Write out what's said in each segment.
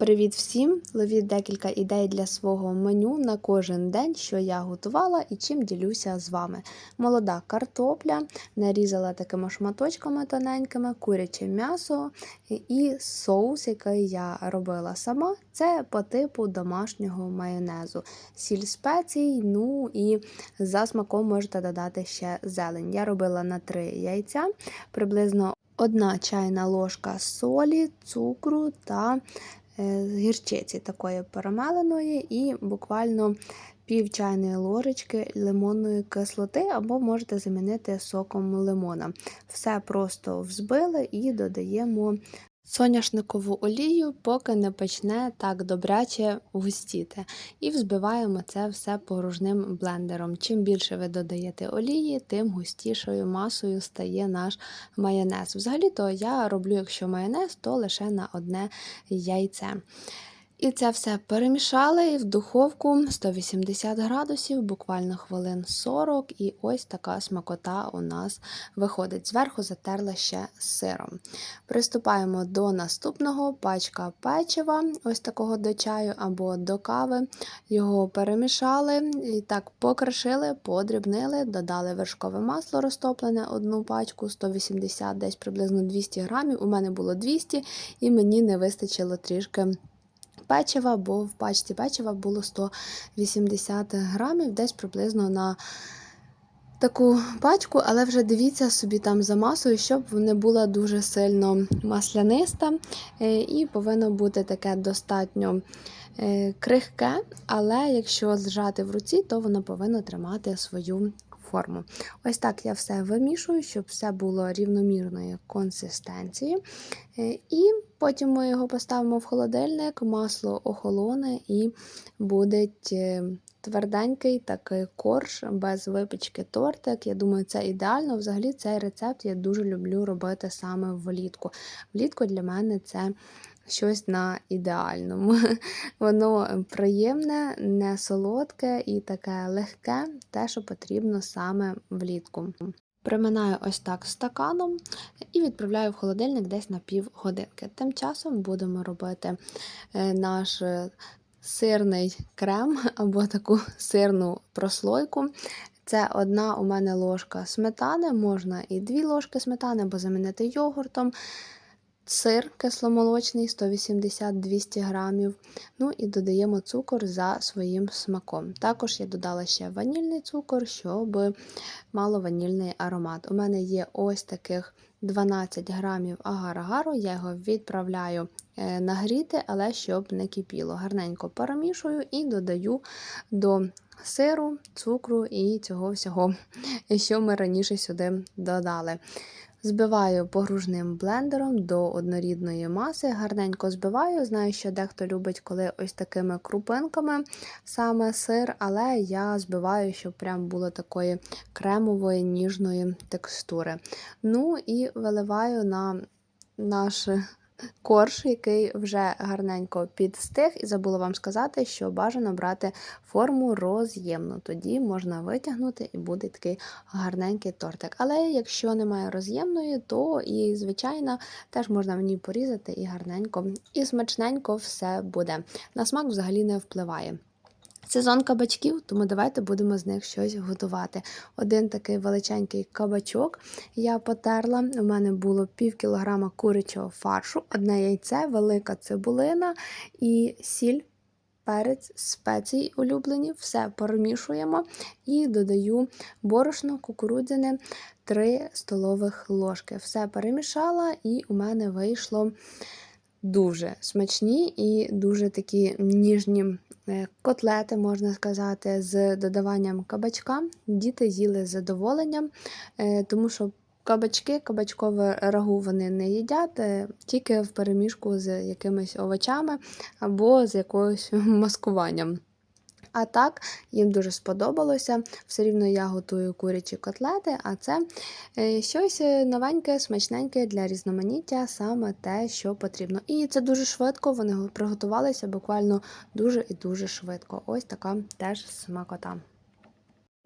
Привіт всім! Ловіть декілька ідей для свого меню на кожен день, що я готувала і чим ділюся з вами. Молода картопля, нарізала такими шматочками тоненькими, куряче м'ясо і соус, який я робила сама. Це по типу домашнього майонезу. Сіль спецій, ну і за смаком можете додати ще зелень. Я робила на 3 яйця, приблизно одна чайна ложка солі, цукру та з гірчиці такої перемеленої, і буквально пів чайної ложечки лимонної кислоти, або можете замінити соком лимона. Все просто взбили і додаємо соняшникову олію, поки не почне так добряче густіти. І взбиваємо це все погружним блендером. Чим більше ви додаєте олії, тим густішою масою стає наш майонез. Взагалі-то я роблю, якщо майонез, то лише на одне яйце. І це все перемішали в духовку 180 градусів, буквально хвилин 40, і ось така смакота у нас виходить. Зверху затерла ще сиром. Приступаємо до наступного пачка печива, ось такого до чаю або до кави. Його перемішали і так покришили, подрібнили, додали вершкове масло розтоплене, одну пачку 180, десь приблизно 200 грамів. У мене було 200 і мені не вистачило трішки печива, бо в пачці печива було 180 грамів, десь приблизно на таку пачку, але вже дивіться собі там за масою, щоб не була дуже сильно масляниста. Е, і повинно бути таке достатньо е, крихке, але якщо зжати в руці, то воно повинно тримати свою форму. Ось так я все вимішую, щоб все було рівномірної консистенції. Е, і потім ми його поставимо в холодильник, масло охолоне і буде тверденький такий корж без випічки тортик. Я думаю, це ідеально. Взагалі, цей рецепт я дуже люблю робити саме влітку. Влітку для мене це щось на ідеальному. Воно приємне, не солодке і таке легке, те, що потрібно саме влітку. Приминаю ось так стаканом і відправляю в холодильник десь на півгодинки. Тим часом будемо робити е, наш е, сирний крем або таку сирну прослойку. Це одна у мене ложка сметани, можна і дві ложки сметани, або замінити йогуртом сир кисломолочний 180-200 грамів. Ну і додаємо цукор за своїм смаком. Також я додала ще ванільний цукор, щоб мало ванільний аромат. У мене є ось таких 12 грамів агар-агару, я його відправляю е, нагріти, але щоб не кипіло. Гарненько перемішую і додаю до сиру, цукру і цього всього, що ми раніше сюди додали. Збиваю погружним блендером до однорідної маси, гарненько збиваю. Знаю, що дехто любить, коли ось такими крупинками саме сир, але я збиваю, щоб прям було такої кремової ніжної текстури. Ну і виливаю на наш корж, який вже гарненько підстиг, і забула вам сказати, що бажано брати форму роз'ємну. Тоді можна витягнути і буде такий гарненький тортик. Але якщо немає роз'ємної, то і, звичайно, теж можна в ній порізати і гарненько, і смачненько все буде. На смак взагалі не впливає. Сезон кабачків, тому давайте будемо з них щось готувати. Один такий величенький кабачок я потерла. У мене було пів кілограма курячого фаршу, одне яйце, велика цибулина і сіль. Перець, спеції улюблені, все перемішуємо і додаю борошно кукурудзяне 3 столових ложки. Все перемішала, і у мене вийшло дуже смачні і дуже такі ніжні Е, котлети, можна сказати, з додаванням кабачка. Діти їли з задоволенням, е, тому що кабачки, кабачкове рагу вони не їдять, е, тільки в переміжку з якимись овочами або з якоюсь маскуванням. А так, їм дуже сподобалося. Все рівно я готую курячі котлети, а це е, щось новеньке, смачненьке для різноманіття, саме те, що потрібно. І це дуже швидко, вони приготувалися буквально дуже і дуже швидко. Ось така теж смакота.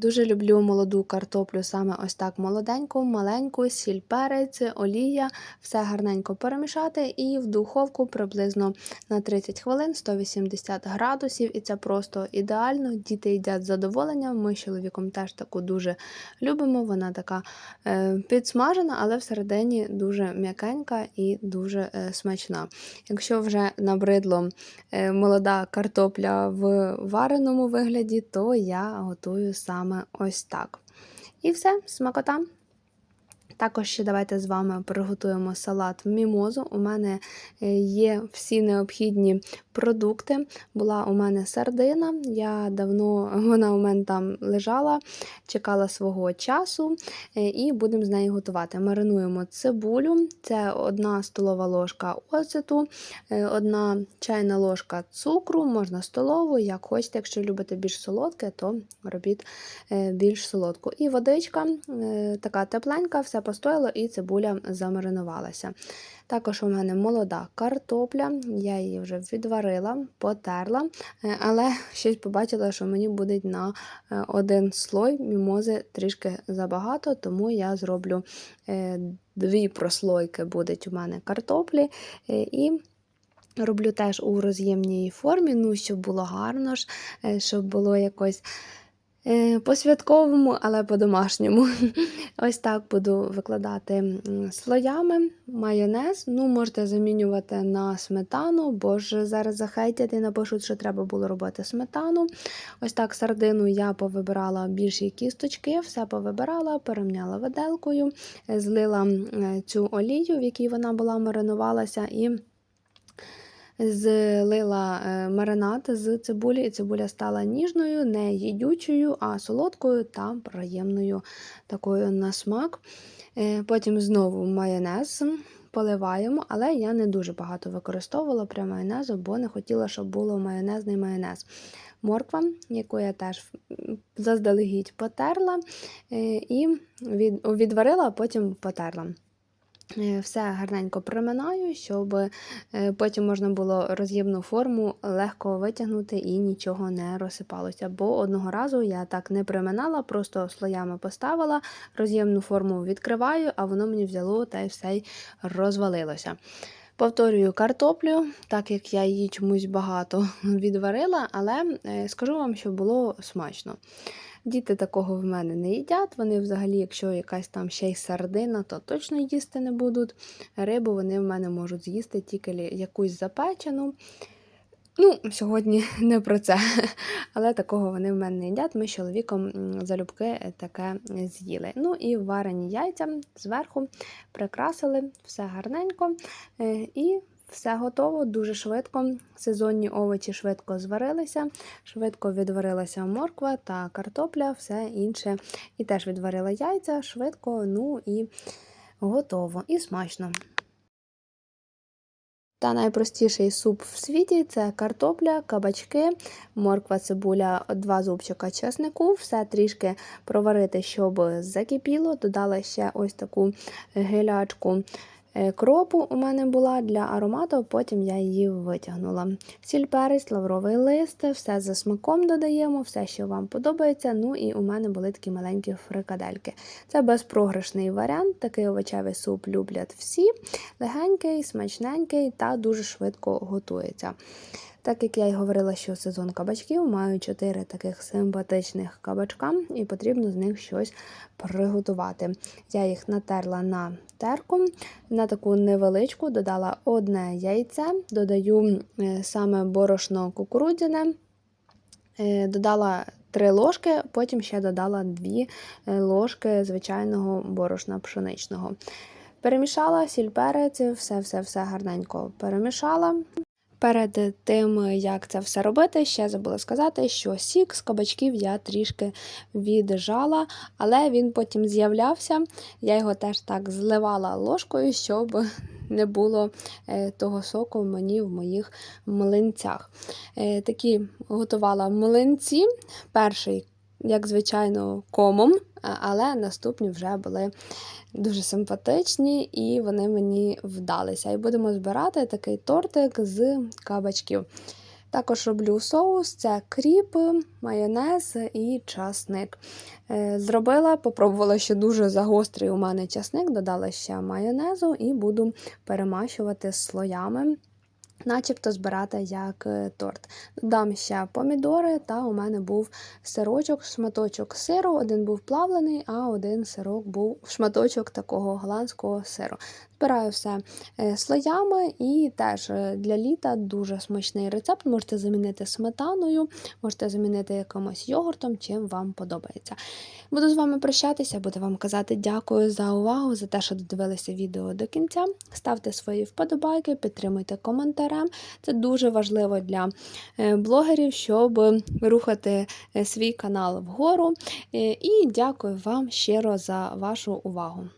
Дуже люблю молоду картоплю, саме ось так молоденьку, маленьку, сіль, перець, олія, все гарненько перемішати і в духовку приблизно на 30 хвилин 180 градусів. І це просто ідеально. Діти їдять з задоволенням. Ми з чоловіком теж таку дуже любимо. Вона така е, підсмажена, але всередині дуже м'якенька і дуже е, смачна. Якщо вже набридло е, молода картопля в вареному вигляді, то я готую саме ось так. І все, смакота. Також ще давайте з вами приготуємо салат в мімозу. У мене е, є всі необхідні продукти. Була у мене сардина. Я давно вона у мене там лежала, чекала свого часу е, і будемо з нею готувати. Маринуємо цибулю, це одна столова ложка оцету, е, одна чайна ложка цукру, можна столову, як хочете. Якщо любите більш солодке, то робіть більш солодку. І водичка така тепленька, все постояло і цибуля замаринувалася. Також у мене молода картопля, я її вже відварила, потерла, е, але щось побачила, що мені буде на е, один слой мімози трішки забагато, тому я зроблю е, дві прослойки будуть у мене картоплі. і Роблю теж у роз'ємній формі, ну, щоб було гарно, ж, щоб було якось Е, по-святковому, але по-домашньому. Ось так буду викладати слоями майонез. Ну, можете замінювати на сметану, бо ж зараз захейтять і напишуть, що треба було робити сметану. Ось так сардину я повибирала більші кісточки, все повибирала, перемняла виделкою, злила цю олію, в якій вона була маринувалася. і злила е, маринад з цибулі, і цибуля стала ніжною, не їдючою, а солодкою та приємною такою на смак. Е, потім знову майонез поливаємо, але я не дуже багато використовувала прям майонезу, бо не хотіла, щоб було майонезний майонез. Морква, яку я теж заздалегідь потерла е, і відварила, а потім потерла. Е, все гарненько проминаю, щоб е, потім можна було роз'ємну форму легко витягнути і нічого не розсипалося. Бо одного разу я так не приминала, просто слоями поставила, роз'ємну форму відкриваю, а воно мені взяло та й все й розвалилося. Повторюю картоплю, так як я її чомусь багато відварила, але е, скажу вам, що було смачно. Діти такого в мене не їдять. Вони взагалі, якщо якась там ще й сардина, то точно їсти не будуть. Рибу вони в мене можуть з'їсти тільки якусь запечену. Ну, сьогодні не про це, але такого вони в мене не їдять. Ми з чоловіком залюбки таке з'їли. Ну і варені яйця зверху прикрасили все гарненько. Е, і все готово, дуже швидко. Сезонні овочі швидко зварилися, швидко відварилася морква та картопля, все інше. І теж відварила яйця швидко, ну і готово, і смачно. Та найпростіший суп в світі це картопля, кабачки, морква, цибуля, два зубчика чеснику. Все трішки проварити, щоб закипіло. Додала ще ось таку гелячку кропу у мене була для аромату, потім я її витягнула. Сіль перець, лавровий лист, все за смаком додаємо, все, що вам подобається. Ну і у мене були такі маленькі фрикадельки. Це безпрограшний варіант, такий овочевий суп люблять всі. Легенький, смачненький та дуже швидко готується. Так як я й говорила, що сезон кабачків маю 4 таких симпатичних кабачка, і потрібно з них щось приготувати. Я їх натерла на терку, на таку невеличку додала одне яйце, додаю е, саме борошно кукурудзяне, е, додала 3 ложки, потім ще додала 2 е, ложки звичайного борошна пшеничного. Перемішала сіль перець, все-все-все гарненько перемішала. Перед тим, як це все робити, ще забула сказати, що сік з кабачків я трішки віджала, але він потім з'являвся. Я його теж так зливала ложкою, щоб не було е, того соку мені в моїх млинцях. Е, такі готувала млинці. Перший як звичайно, комом, але наступні вже були дуже симпатичні і вони мені вдалися. І будемо збирати такий тортик з кабачків. Також роблю соус: це кріп, майонез і часник. Е, Зробила, попробувала, що дуже загострий у мене часник, додала ще майонезу і буду перемащувати слоями. Начебто збирати як е, торт. Додам ще помідори, та у мене був сирочок, шматочок сиру. Один був плавлений, а один сирок був шматочок такого голландського сиру. Збираю все е, слоями і теж е, для літа дуже смачний рецепт. Можете замінити сметаною, можете замінити якимось йогуртом, чим вам подобається. Буду з вами прощатися, буду вам казати дякую за увагу, за те, що додивилися відео до кінця. Ставте свої вподобайки, підтримуйте коментарем. Це дуже важливо для е, блогерів, щоб рухати свій канал вгору. І дякую вам щиро за вашу увагу.